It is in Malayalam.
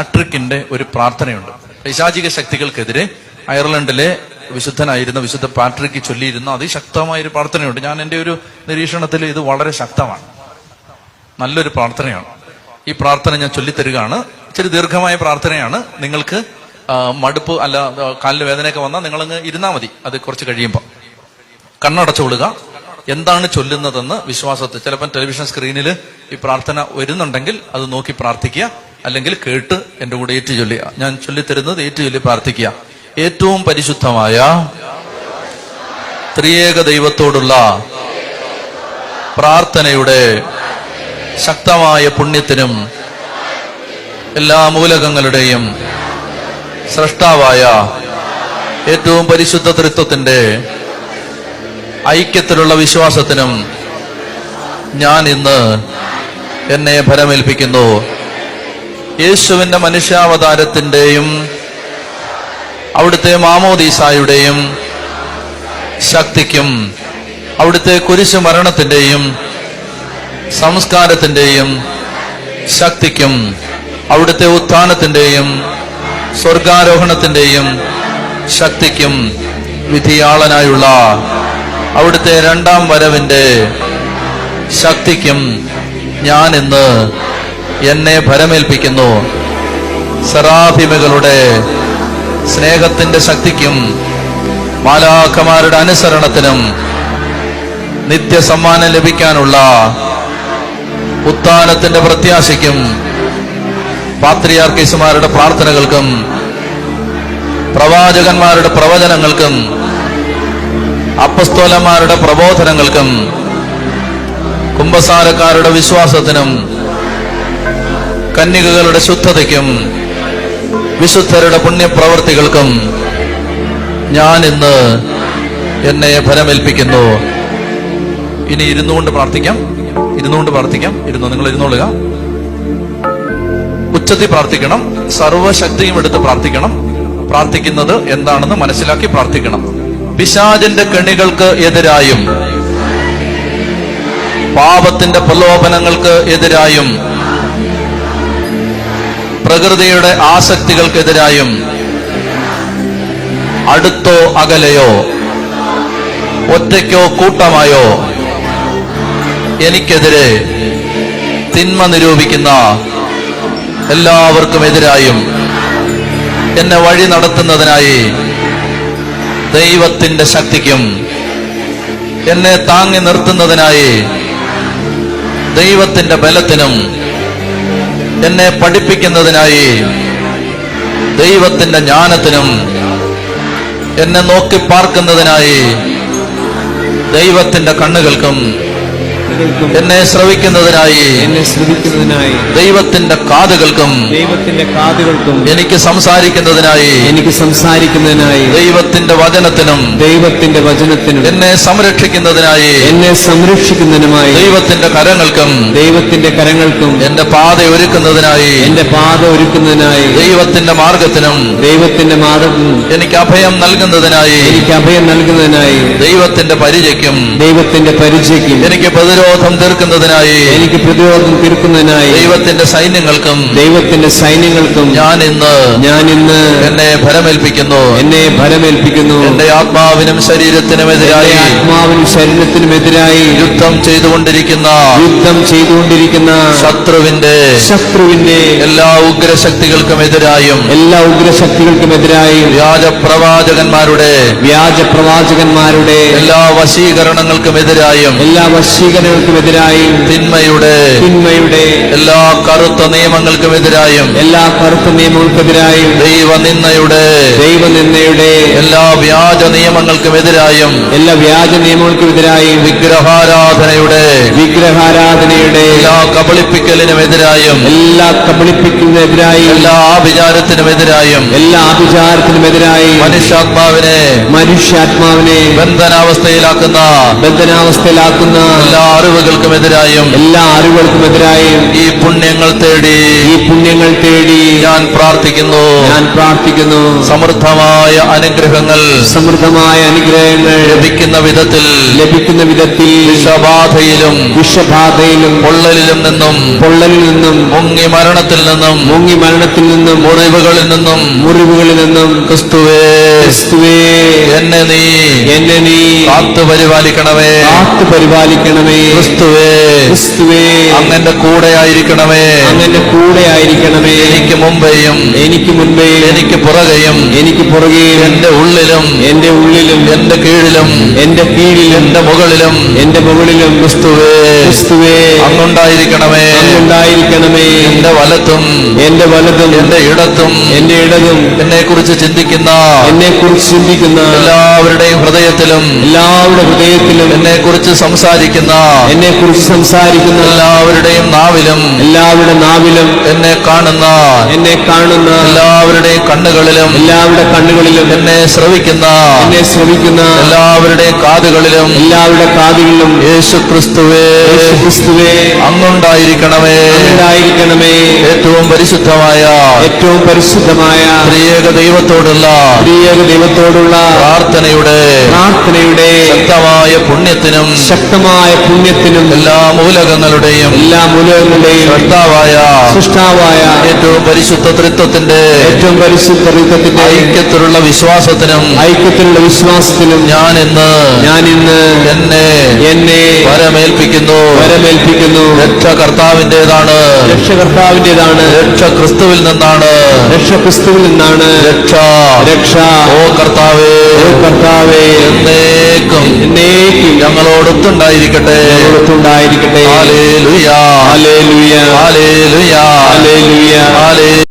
പാട്രിക്കിന്റെ ഒരു പ്രാർത്ഥനയുണ്ട്. പൈശാചിക ശക്തികൾക്കെതിരെ അയർലൻഡിലെ വിശുദ്ധനായിരുന്ന വിശുദ്ധ പാട്രിക്ക് ചൊല്ലിയിരുന്ന അതിശക്തമായ ഒരു പ്രാർത്ഥനയുണ്ട്. ഞാൻ എന്റെ ഒരു നിരീക്ഷണത്തിൽ ഇത് വളരെ ശക്തമാണ്. നല്ലൊരു പ്രാർത്ഥനയാണ്. ഈ പ്രാർത്ഥന ഞാൻ ചൊല്ലിത്തരികയാണ്. ഇച്ചിരി ദീർഘമായ പ്രാർത്ഥനയാണ്. നിങ്ങൾക്ക് മടുപ്പ് അല്ല കാലിന് വേദനയൊക്കെ വന്നാൽ നിങ്ങളങ്ങ് ഇരുന്നാൽ മതി. അത് കുറച്ച് കഴിയുമ്പോൾ കണ്ണടച്ചുകൊള്ളുക എന്താണ് ചൊല്ലുന്നതെന്ന് വിശ്വാസത്തിൽ ചിലപ്പോൾ ടെലിവിഷൻ സ്ക്രീനിൽ ഈ പ്രാർത്ഥന വരുന്നുണ്ടെങ്കിൽ അത് നോക്കി പ്രാർത്ഥിക്കുക. അല്ലെങ്കിൽ കേട്ട് എന്റെ കൂടെ ഏറ്റു ചൊല്ലുക ഞാൻ ചൊല്ലിത്തരുന്നത് ഏറ്റു ചൊല്ലി പ്രാർത്ഥിക്കുക. ഏറ്റവും പരിശുദ്ധമായ ത്രിയേക ദൈവത്തോടുള്ള പ്രാർത്ഥനയുടെ ശക്തമായ പുണ്യത്തിനും എല്ലാ മൂലകങ്ങളുടെയും സൃഷ്ടാവായ ഏറ്റവും പരിശുദ്ധ തൃത്വത്തിന്റെ ഐക്യത്തിലുള്ള വിശ്വാസത്തിനും ഞാൻ ഇന്ന് എന്നെ ഫലമേൽപ്പിക്കുന്നു യേശുവിന്റെ മനുഷ്യാവതാരത്തിന്റെയും അവിടുത്തെ മാമോദീസായുടെയും ശക്തിക്കും അവിടുത്തെ കുരിശു മരണത്തിന്റെയും സംസ്കാരത്തിന്റെയും ശക്തിക്കും അവിടുത്തെ ഉത്ഥാനത്തിന്റെയും സ്വർഗാരോഹണത്തിന്റെയും ശക്തിക്കും വിധിയാളനായുള്ള അവിടുത്തെ രണ്ടാം വരവിന്റെ ശക്തിക്കും ഞാൻ ഇന്ന് എന്നെ ഭരമേൽപ്പിക്കുന്നു. സറാഫിമകളുടെ സ്നേഹത്തിന്റെ ശക്തിക്കും മാലാഖമാരുടെ അനുസരണത്തിനും നിത്യസമ്മാനം ലഭിക്കാനുള്ള ഉത്താനത്തിന്റെ പ്രത്യാശയ്ക്കും പാത്രിയാർക്കീസുമാരുടെ പ്രാർത്ഥനകൾക്കും പ്രവാചകന്മാരുടെ പ്രവചനങ്ങൾക്കും അപ്പസ്തോലന്മാരുടെ പ്രബോധനങ്ങൾക്കും കുംഭസാരക്കാരുടെ വിശ്വാസത്തിനും കന്യകകളുടെ ശുദ്ധതയ്ക്കും വിശുദ്ധരുടെ പുണ്യപ്രവർത്തികൾക്കും ഞാൻ ഇന്ന് എന്നെ ഫലമേൽപ്പിക്കുന്നു. ഇനി ഇരുന്നുകൊണ്ട് പ്രാർത്ഥിക്കാം. ഇരുന്നുകൊണ്ട് പ്രാർത്ഥിക്കാം. ഇരുന്നു നിങ്ങൾ ഇരുന്നോളുക. ഉച്ചത്തിൽ പ്രാർത്ഥിക്കണം. സർവശക്തിയും എടുത്ത് പ്രാർത്ഥിക്കണം. പ്രാർത്ഥിക്കുന്നത് എന്താണെന്ന് മനസ്സിലാക്കി പ്രാർത്ഥിക്കണം. പിശാചിന്റെ കെണികൾക്ക് എതിരായും പാപത്തിന്റെ പ്രലോഭനങ്ങൾക്ക് എതിരായും പ്രകൃതിയുടെ ആസക്തികൾക്കെതിരായും അടുത്തോ അകലെയോ ഒറ്റയ്ക്കോ കൂട്ടമായോ എനിക്കെതിരെ തിന്മ നിരൂപിക്കുന്ന എല്ലാവർക്കും എതിരായും എന്നെ വഴി നടത്തുന്നതിനായി ദൈവത്തിന്റെ ശക്തിക്കും എന്നെ താങ്ങി നിർത്തുന്നതിനായി ദൈവത്തിന്റെ ബലത്തിനും എന്നെ പഠിപ്പിക്കുന്നതിനായി ദൈവത്തിന്റെ ജ്ഞാനത്തിനും എന്നെ നോക്കി പാർക്കുന്നതിനായി ദൈവത്തിന്റെ കണ്ണുകൾക്കും എന്നെ ശ്രവിക്കുന്നതിനായി എന്നെ ശ്രവിക്കുന്നതിനായി. ദൈവത്തിന്റെ കാതുകൾക്കും ദൈവത്തിന്റെ കാതുകൾക്കും എനിക്ക് സംസാരിക്കുന്നതിനായി എനിക്ക് സംസാരിക്കുന്നതിനായി ദൈവത്തിന്റെ വചനത്തിനും ദൈവത്തിന്റെ വചനത്തിനും എന്നെ സംരക്ഷിക്കുന്നതിനായി എന്നെ സംരക്ഷിക്കുന്നതിനുമായി ദൈവത്തിന്റെ കരങ്ങൾക്കും ദൈവത്തിന്റെ കരങ്ങൾക്കും എന്റെ പാത ഒരുക്കുന്നതിനായി എന്റെ പാത ഒരുക്കുന്നതിനായി ദൈവത്തിന്റെ മാർഗത്തിനും ദൈവത്തിന്റെ മാർഗത്തിനും എനിക്ക് അഭയം നൽകുന്നതിനായി എനിക്ക് അഭയം നൽകുന്നതിനായി ദൈവത്തിന്റെ പരിചയ്ക്കും ദൈവത്തിന്റെ പരിചയക്കും എനിക്ക് പ്രതിരോധം തീർക്കുന്നതിനായി എനിക്ക് പ്രതിരോധം തീർക്കുന്നതിനായി ദൈവത്തിന്റെ സൈന്യങ്ങൾക്കും ദൈവത്തിന്റെ സൈന്യങ്ങൾക്കും ഞാൻ ഇന്ന് ഞാൻ ഇന്ന് എന്നെ ഫലമേൽപ്പിക്കുന്നു എന്നെ ഫലമേൽപ്പിക്കുന്നു എന്റെ ആത്മാവിനും ശരീരത്തിനുമെതിരായി ആത്മാവിനും ശരീരത്തിനുമെതിരായി യുദ്ധം ചെയ്തുകൊണ്ടിരിക്കുന്ന യുദ്ധം ചെയ്തുകൊണ്ടിരിക്കുന്ന ശത്രുവിന്റെ ശത്രുവിന്റെ എല്ലാ ഉഗ്രശക്തികൾക്കും എതിരായും എല്ലാ ഉഗ്രശക്തികൾക്കും എതിരായും വ്യാജ പ്രവാചകന്മാരുടെ വ്യാജ പ്രവാചകന്മാരുടെ എല്ലാ വശീകരണങ്ങൾക്കും എതിരായും എല്ലാ വശീകരണങ്ങൾക്കുമെതിരായി തിന്മയുടെ തിന്മയുടെ എല്ലാ കറുത്ത നിയമങ്ങൾക്കുമെതിരായും എല്ലാ കറുത്ത നിയമങ്ങൾക്കെതിരായും ദൈവനിന്ദയുടെ ദൈവനിന്ദയുടെ എല്ലാ വ്യാജ നിയമങ്ങൾക്കുമെതിരായും എല്ലാ വ്യാജ നിയമങ്ങൾക്കുമെതിരായും വിഗ്രഹാരാധനയുടെ വിഗ്രഹാരാധനയുടെ എല്ലാ കബളിപ്പിക്കലിനുമെതിരായും എല്ലാ കബളിപ്പിക്കുന്നതിനെതിരായും എല്ലാ ആഭിചാരത്തിനുമെതിരായും എല്ലാ ആഭിചാരത്തിനുമെതിരായി മനുഷ്യാത്മാവിനെ മനുഷ്യാത്മാവിനെ ബന്ധനാവസ്ഥയിലാക്കുന്ന ബന്ധനാവസ്ഥയിലാക്കുന്ന എല്ലാ അറിവുകൾക്കുമെതിരായും എല്ലാ അറിവുകൾക്കുമെതിരായും ഈ പുണ്യങ്ങൾ തേടി ഈ പുണ്യങ്ങൾ തേടി ഞാൻ പ്രാർത്ഥിക്കുന്നു. ഞാൻ പ്രാർത്ഥിക്കുന്നു. സമൃദ്ധമായ അനുഗ്രഹങ്ങൾ സമൃദ്ധമായ അനുഗ്രഹങ്ങൾ ലഭിക്കുന്ന വിധത്തിൽ ലഭിക്കുന്ന വിധത്തിൽ വിഷബാധയിലും വിഷബാധയിലും പൊള്ളലിലും നിന്നും പൊള്ളലിൽ നിന്നും മുങ്ങി മരണത്തിൽ നിന്നും മുങ്ങി മരണത്തിൽ നിന്നും മുറിവുകളിൽ നിന്നും മുറിവുകളിൽ നിന്നും ക്രിസ്തുവേ. ക്രിസ്തുവേ. എന്നെ നീ എന്നെ നീ കാത്തു പരിപാലിക്കണമേ. കാത്തു പരിപാലിക്കണമേ. ക്രിസ്തുവേ. ക്രിസ്തുവേ. അങ്ങന്റെ കൂടെ ആയിരിക്കണമേ. അങ്ങന്റെ കൂടെ ആയിരിക്കണമേ. എനിക്ക് മുമ്പേയും എനിക്ക് മുൻപേ എനിക്ക് പുറകെയും എനിക്ക് പുറകെയും എന്റെ ഉള്ളിലും എന്റെ ഉള്ളിലും എന്റെ കീഴിലും എന്റെ കീഴിലും എന്റെ മുകളിലും എന്റെ മുകളിലും ക്രിസ്തുവേ. ക്രിസ്തുവേ. അങ്ങുണ്ടായിരിക്കണമേ. അങ്ങുണ്ടായിരിക്കണമേ. എന്റെ വലത്തും എന്റെ വലതും എന്റെ ഇടത്തും എന്റെ ഇടതും എന്നെ കുറിച്ച് ചിന്തിക്കുന്ന എന്നെ കുറിച്ച് ചിന്തിക്കുന്ന എല്ലാവരുടെയും ഹൃദയത്തിലും എല്ലാവരുടെ ഹൃദയത്തിലും എന്നെ കുറിച്ച് സംസാരിക്കുന്ന എന്നെ കുറിച്ച് സംസാരിക്കുന്ന എല്ലാവരുടെയും നാവിലും എല്ലാവരുടെ നാവിലും എന്നെ കാണുന്ന എന്നെ കാണുന്ന എല്ലാവരുടെയും കണ്ണുകളിലും എല്ലാവരുടെ കണ്ണുകളിലും എന്നെ ശ്രവിക്കുന്ന എന്നെ ശ്രവിക്കുന്ന എല്ലാവരുടെയും കാതുകളിലും എല്ലാവരുടെ കാതുകളിലും യേശു ക്രിസ്തുവേ യേശു ക്രിസ്തുവേ അങ്ങുണ്ടായിരിക്കണമേ ഉണ്ടായിരിക്കണമേ ഏറ്റവും പരിശുദ്ധമായ ഏറ്റവും പരിശുദ്ധമായ പ്രിയേക ദൈവത്തോടുള്ള പ്രിയേക ദൈവത്തോടുള്ള പ്രാർത്ഥനയുടെ പ്രാർത്ഥനയുടെ ശക്തമായ പുണ്യത്തിനും ശക്തമായ പുണ്യത്തിനും എല്ലാ മൂലകങ്ങളുടെയും എല്ലാ മൂലകങ്ങളുടെയും കർത്താവായ സൃഷ്ടാവായ ഏറ്റവും പരിശുദ്ധ തൃത്വത്തിന്റെ ഏറ്റവും പരിശുദ്ധ തൃത്വത്തിന്റെ ഐക്യത്തിലുള്ള വിശ്വാസത്തിനും ഐക്യത്തിലുള്ള വിശ്വാസത്തിനും ഞാൻ ഇന്ന് ഞാൻ ഇന്ന് എന്നെ എന്നെ വരമേൽപ്പിക്കുന്നു. വരമേൽപ്പിക്കുന്നു. രക്ഷ കർത്താവിന്റേതാണ് രക്ഷ കർത്താവിന്റേതാണ് രക്ഷ ക്രിസ്തുവിൽ നിന്നാണ്. രക്ഷ ക്രിസ്തുവിൽ നിന്നാണ്. രക്ഷ. രക്ഷ. ഓ കർത്താവേ. ഓ കർത്താവേ എന്നേക്കും എന്നേക്കും ഞങ്ങളോടൊത്തുണ്ടായിരിക്കട്ടെ. ഞങ്ങളോടൊത്തുണ്ടായിരിക്കട്ടെ. ഹാലേലുയാ ഹല്ലേലൂയ. ഹാലേലുയാ ഹല്ലേലൂയ. ഹാലേ